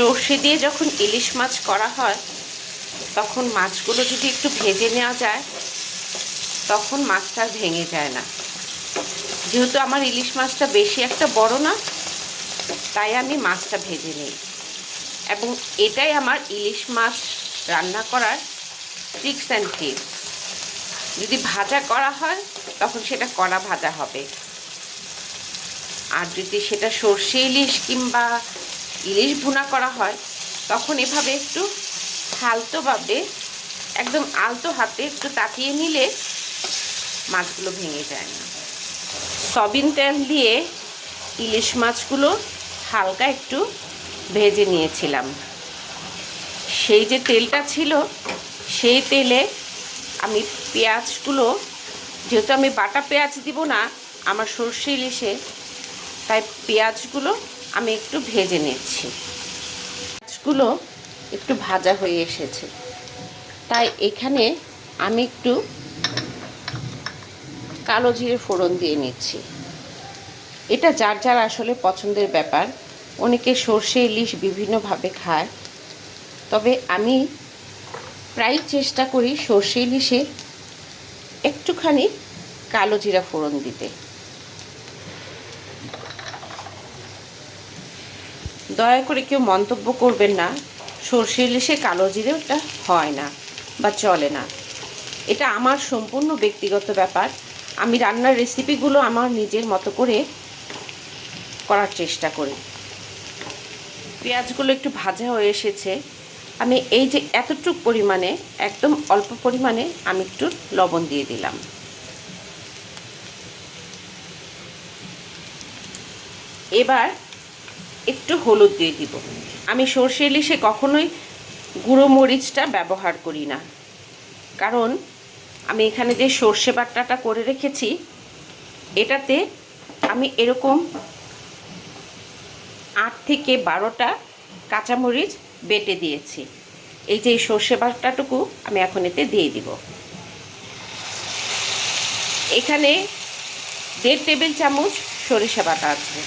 সর্ষে দিয়ে যখন ইলিশ মাছ করা হয়, তখন মাছগুলো যদি একটু ভেজে নেওয়া যায়, তখন মাছটা ভেঙে যায় না। যেহেতু আমার ইলিশ মাছটা বেশি একটা বড় না, তাই আমি মাছটা ভেজে নিই। এবং এটাই আমার ইলিশ মাছ রান্না করার ট্রিক্স অ্যান্ড টিপস যদি ভাজা করা হয়, তখন সেটা কড়া ভাজা হবে। আর যদি সেটা সর্ষে ইলিশ কিংবা ইলিশ ভুনা করা হয়, তখন এভাবে একটু হালতোভাবে একদম আলতো হাতে একটু তাকিয়ে নিলে মাছগুলো ভেঙে যায় না। সবিন তেল দিয়ে ইলিশ মাছগুলো হালকা একটু ভেজে নিয়েছিলাম। সেই যে তেলটা ছিল, সেই তেলে আমি পেঁয়াজগুলো, যেহেতু আমি বাটা পেঁয়াজ দিব না, আমার সর্ষে ইলিশে, তাই পেঁয়াজগুলো আমি একটু ভেজে নিচ্ছি। মাছগুলো একটু ভাজা হয়ে এসেছে। তাই এখানে আমি একটু কালো জিরে ফোড়ন দিয়ে নিচ্ছি। এটা যার যার আসলে পছন্দের ব্যাপার। অনেকে সর্ষে, ইলিশ বিভিন্নভাবে খায়। তবে আমি প্রায় চেষ্টা করি সর্ষে, ইলিশে একটুখানি কালো জিরা ফোড়ন দিতে। দয়া করে কেউ মন্তব্য করবেন না। সর্ষে ইলিশে কালো জিরেটা হয় না বা চলে না। এটা আমার সম্পূর্ণ ব্যক্তিগত ব্যাপার। আমি রান্নার রেসিপিগুলো আমার নিজের মতো করে করার চেষ্টা করি। পেঁয়াজগুলো একটু ভাজা হয়ে এসেছে। আমি এই যে এতটুক পরিমাণে, একদম অল্প পরিমাণে আমি একটু লবণ দিয়ে দিলাম। এবার একটু হলুদ দিয়ে দিব। আমি সর্ষে ইলিশে কখনোই গুঁড়ো মরিচটা ব্যবহার করি না। কারণ আমি এখানে যে সর্ষে বাটাটা করে রেখেছি, এটাতে আমি এরকম আট থেকে বারোটা কাঁচামরিচ বেটে দিয়েছি। এই যে সর্ষে বাটাটুকু আমি এখন এতে দিয়ে দিব। এখানে দেড় টেবিল চামচ সরিষা বাটা আছে।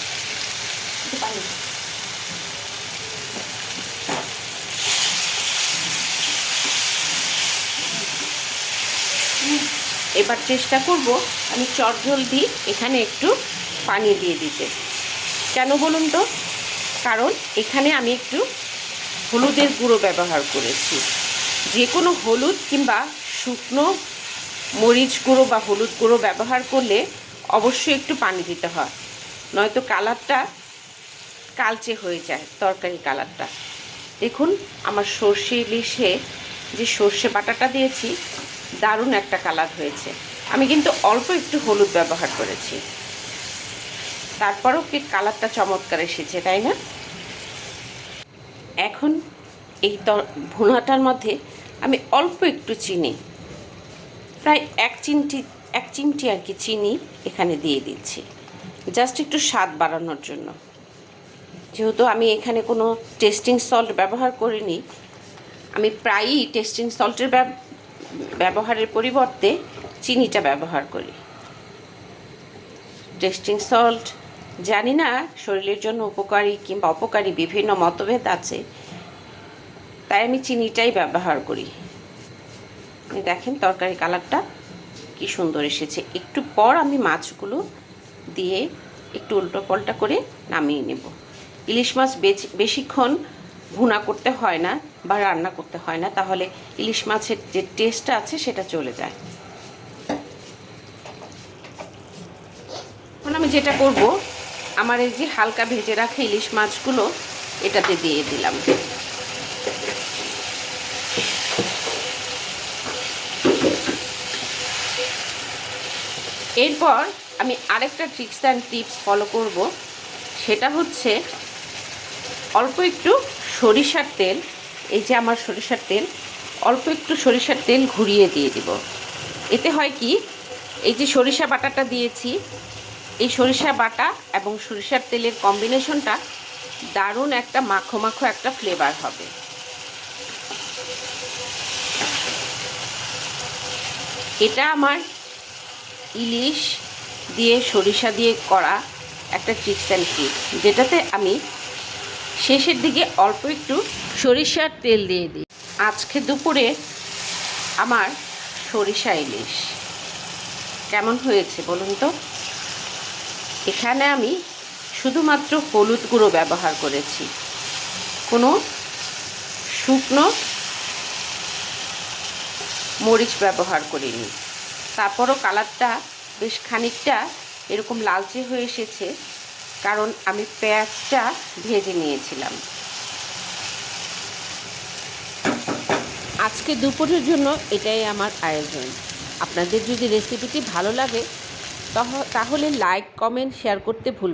এবার চেষ্টা করব আমি চটজলদি এখানে একটু পানি দিয়ে দিতে। কেন বলুন তো? কারণ এখানে আমি একটু হলুদের গুঁড়ো ব্যবহার করেছি। যে কোনো হলুদ কিংবা শুকনো মরিচ গুঁড়ো বা হলুদ গুঁড়ো ব্যবহার করলে অবশ্যই একটু পানি দিতে হয়। নয়তো কালারটা কালচে হয়ে যায়, তরকারি কালারটা। দেখুন, আমার সর্ষে ইলিশে যে সর্ষে বাটাটা দিয়েছি দারুণ একটা কালার হয়েছে। আমি কিন্তু অল্প একটু হলুদ ব্যবহার করেছি। তারপরও কি কালারটা চমৎকার এসেছে, তাই না? এখন এই ভুনাটার মধ্যে আমি অল্প একটু চিনি। প্রায় এক চিমটি এক চিমটি আর কি চিনি এখানে দিয়ে দিচ্ছি। জাস্ট একটু স্বাদ বাড়ানোর জন্য। যেহেতু আমি এখানে কোনো টেস্টিং সল্ট ব্যবহার করিনি, আমি প্রায়ই টেস্টিং সল্টের ব্যবহারের পরিবর্তে চিনিটা ব্যবহার করি। টেস্টিং সল্ট জানি না শরীরের জন্য উপকারী কিংবা অপকারী বিভিন্ন মতভেদ আছে, তাই আমি চিনিটাই ব্যবহার করি। দেখেন তরকারি কালারটা কি সুন্দর এসেছে। একটু পর আমি মাছগুলো দিয়ে একটু উল্টো পাল্টা করে নামিয়ে নেব। ইলিশ মাছ বেশিক্ষণ ভুনা করতে হয় না বা রান্না করতে হয় না, তাহলে ইলিশ মাছের যে টেস্টটা আছে সেটা চলে যায়। এখন আমি যেটা করব, আমার এই যে হালকা ভেজে রাখা ইলিশ মাছগুলো এটাতে দিয়ে দিলাম। এরপর আমি আরেকটা ট্রিক্স অ্যান্ড টিপস ফলো করব, সেটা হচ্ছে অল্প একটু সরিষার তেল এই যে আমার সরিষার তেল, অল্প একটু সরিষার তেল ঘুরিয়ে দিয়ে দিব। এতে হয় কি, এই যে সরিষা বাটাটা দিয়েছি, এই সরিষা বাটা এবং সরিষার তেলের কম্বিনেশনটা দারুণ একটা মাখো মাখো একটা ফ্লেভার হবে। এটা আমার ইলিশ দিয়ে সরিষা দিয়ে করা একটা ট্রিক্স অ্যান্ড টিপস যেটাতে আমি শেষের দিকে অল্প একটু সরিষার তেল দিয়ে দিই। আজকে দুপুরে আমার সরিষা ইলিশ। কেমন হয়েছে বলুন তো? এখানে আমি শুধুমাত্র হলুদ গুঁড়ো ব্যবহার করেছি। কোনো শুকনো মরিচ ব্যবহার করিনি। তারপরও কালারটা বেশ খানিকটা এরকম লালচে হয়ে এসেছে। কারণ আমি পেঁয়াজটা ভেজে নিয়েছিলাম। আজকে দুপুরের জন্য এটাই আমার আয়োজন। আপনাদের যদি রেসিপিটি ভালো লাগে তাহলে লাইক কমেন্ট শেয়ার করতে ভুল